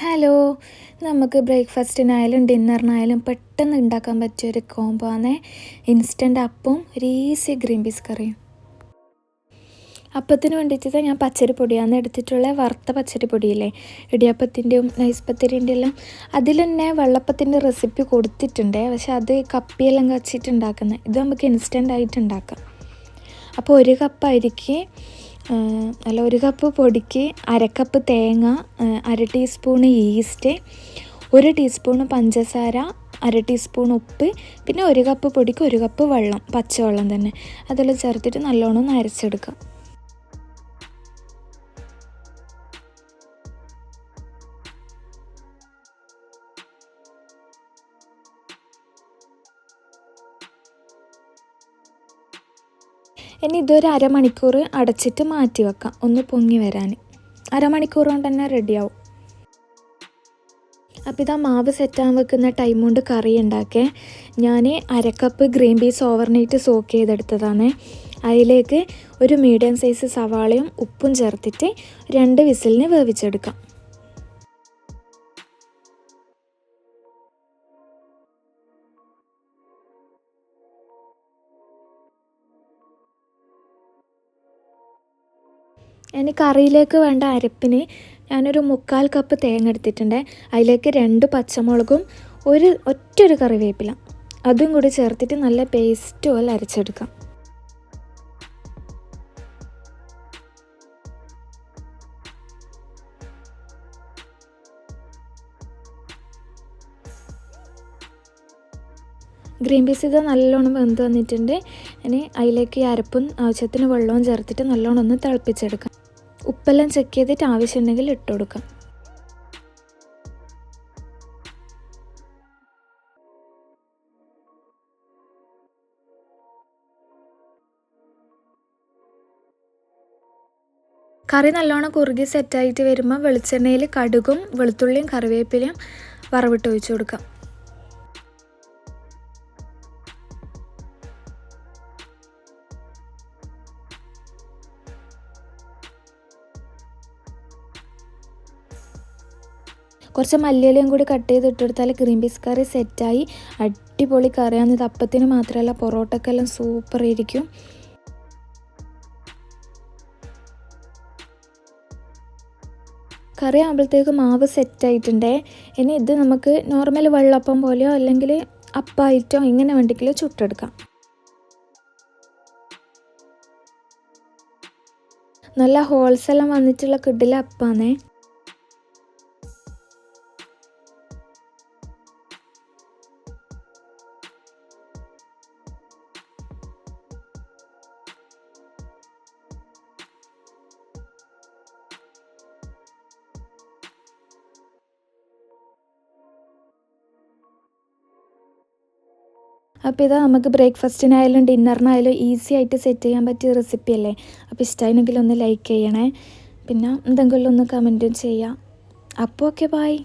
Hello നമുക്ക് ബ്രേക്ക്ഫാസ്റ്റിനായാലും ഡിന്നറിനായാലും പെട്ടെന്ന് ഉണ്ടാക്കാൻ പറ്റിയ ഒരു കോംബോ ആണ്. ഇൻസ്റ്റന്റ് അപ്പവും ഒരു ഈസി ഗ്രീൻ പീസ് കറിയും. അപ്പത്തിന് വേണ്ടിയിട്ട് ഞാൻ പച്ചരിപ്പൊടിയാണ് എടുത്തിട്ടുള്ള വറുത്ത പച്ചരിപ്പൊടിയില്ലേ ഇടിയപ്പത്തിന്റെയും നൈസ്പത്തിരിന്റെ എല്ലാം. അതിൽ തന്നെ വെള്ളപ്പത്തിന്റെ റെസിപ്പി കൊടുത്തിട്ടുണ്ട്. പക്ഷെ അത് കപ്പിയെല്ലാം കച്ചിട്ട് ഉണ്ടാക്കുന്നത്. ഇത് നമുക്ക് ഇൻസ്റ്റന്റ് ആയിട്ട് ഉണ്ടാക്കാം. അപ്പോൾ ഒരു കപ്പ് അരിക്ക് അല്ല ഒരു കപ്പ് പൊടിക്ക് അരക്കപ്പ് തേങ്ങ അര ടീസ്പൂണ് ഈസ്റ്റ് ഒരു ടീസ്പൂണ് പഞ്ചസാര അര ടീസ്പൂൺ ഉപ്പ് പിന്നെ ഒരു കപ്പ് പൊടിക്ക് ഒരു കപ്പ് വെള്ളം പച്ചവെള്ളം തന്നെ. അതെല്ലാം ചേർത്തിട്ട് നല്ലോണം ഒന്ന് ഇനി ഇതൊരു അരമണിക്കൂർ അടച്ചിട്ട് മാറ്റി വെക്കാം ഒന്ന് പൊങ്ങി വരാൻ. അരമണിക്കൂർ കൊണ്ട് തന്നെ റെഡിയാവും. അപ്പോൾ ഇതാ മാവ് സെറ്റാൻ വെക്കുന്ന ടൈം കൊണ്ട് കറി ഉണ്ടാക്കേ. ഞാൻ അരക്കപ്പ് ഗ്രീൻ പീസ് ഓവർനൈറ്റ് സോക്ക് ചെയ്തെടുത്തതാണ്. അതിലേക്ക് ഒരു മീഡിയം സൈസ് സവാളയും ഉപ്പും ചേർത്തിട്ട് രണ്ട് വിസിലിന് വേവിച്ചെടുക്കാം. ഇനി കറിയിലേക്ക് വേണ്ട അരപ്പിന് ഞാനൊരു മുക്കാൽ കപ്പ് തേങ്ങ എടുത്തിട്ടുണ്ട്. അതിലേക്ക് രണ്ട് പച്ചമുളകും ഒരു ഒറ്റൊരു കറിവേപ്പില. അതും കൂടി ചേർത്തിട്ട് നല്ല പേസ്റ്റ് പോലെ അരച്ചെടുക്കാം. ഗ്രീൻ പീസ് ഇത് നല്ലോണം വെന്ത് വന്നിട്ടുണ്ട്. ഇനി അതിലേക്ക് ഈ അരപ്പും ആവശ്യത്തിന് വെള്ളവും ചേർത്തിട്ട് നല്ലോണം ഒന്ന് തിളപ്പിച്ചെടുക്കാം. ഉപ്പെല്ലാം ചെക്ക് ചെയ്തിട്ട് ആവശ്യമുണ്ടെങ്കിൽ ഇട്ട് കൊടുക്കാം. കറി നല്ലോണം കുറുകി സെറ്റായിട്ട് വരുമ്പോൾ വെളിച്ചെണ്ണയിൽ കടുകും വെളുത്തുള്ളിയും കറിവേപ്പിലയും വറവിട്ട് ഒഴിച്ചു കൊടുക്കാം. കുറച്ച് മല്ലിയിലയും കൂടി കട്ട് ചെയ്ത് ഇട്ടെടുത്താൽ ഗ്രീൻ പീസ് കറി സെറ്റായി അടിപൊളി കറിയാണ്. ഇത് അപ്പത്തിന് മാത്രമല്ല പൊറോട്ടക്കെല്ലാം സൂപ്പർ ആയിരിക്കും. കറി ആകുമ്പോഴത്തേക്ക് മാവ് സെറ്റായിട്ടുണ്ടേ ഇനി ഇത് നമുക്ക് നോർമൽ വെള്ളപ്പം പോലെയോ അല്ലെങ്കിൽ അപ്പായിട്ടോ ഇങ്ങനെ വേണ്ടെങ്കിലോ ചുട്ടെടുക്കാം. നല്ല ഹോൾസെല്ലാം വന്നിട്ടുള്ള കിഡിലെ അപ്പാന്നേ അപ്പോൾ ഇത് നമുക്ക് ബ്രേക്ക്ഫാസ്റ്റിനായാലും ഡിന്നറിനായാലും ഈസി ആയിട്ട് സെറ്റ് ചെയ്യാൻ പറ്റിയ റെസിപ്പി അല്ലേ? അപ്പോൾ ഇഷ്ടമായിരുന്നെങ്കിൽ ഒന്ന് ലൈക്ക് ചെയ്യണേ. പിന്നെ എന്തെങ്കിലും ഒന്ന് കമന്റും ചെയ്യാം. അപ്പോൾ ഓക്കെ ബായ്